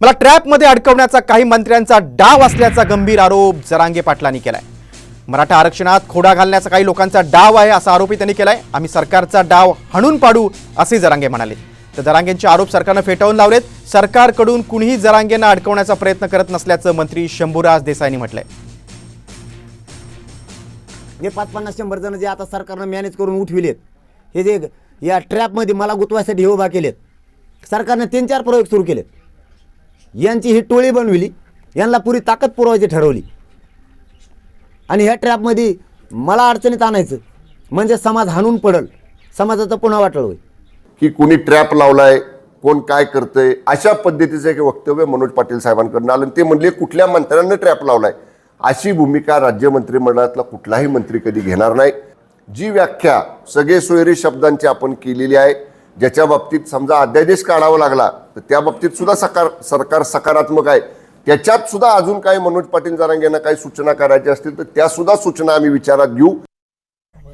मला ट्रॅपमध्ये अडकवण्याचा काही मंत्र्यांचा डाव असल्याचा गंभीर आरोप जरांगे पाटलांनी केलाय. मराठा आरक्षणात खोडा घालण्याचा काही लोकांचा डाव आहे असा आरोपही त्यांनी केलाय. आम्ही सरकारचा डाव हाणून पाडू असे जरांगे म्हणाले. तर जरांगेंचे आरोप सरकारनं फेटाळून लावलेत. सरकारकडून कुणीही जरांगेंना अडकवण्याचा प्रयत्न करत नसल्याचं मंत्री शंभूराज देसाईंनी म्हटलंय. जे पाच पन्नास शंभर जण जे आता सरकारनं मॅनेज करून उठविलेत हे जे या ट्रॅपमध्ये मला गुतवायसाठी हे उभा केलेत सरकारनं तीन चार प्रयोग सुरू केलेत. यांची ही टोळी बनविली यांना पुरी ताकद पुरवायची ठरवली. आणि ह्या ट्रॅपमध्ये मला अडचणीत आणायचं म्हणजे समाज हाणून पडल समाजाचं पुन्हा वाटळ होईल. की कुणी ट्रॅप लावलाय कोण काय करतंय अशा पद्धतीचं एक वक्तव्य मनोज पाटील साहेबांकडून आलं. ते म्हणले कुठल्या मंत्र्यांना ट्रॅप लावलाय? अशी भूमिका राज्य मंत्रिमंडळातला कुठलाही मंत्री कधी घेणार नाही. जी व्याख्या सगळे सोयरे शब्दांची आपण केलेली आहे ज्याच्या बाबतीत समजा अध्यादेश काढावा लागला तर त्या बाबतीत सुद्धा सकार सरकार सकारात्मक आहे. त्याच्यात सुद्धा अजून काही मनोज पाटील जरांगेंना काही सूचना करायच्या असतील तर त्या सुद्धा सूचना आम्ही विचारात घेऊ.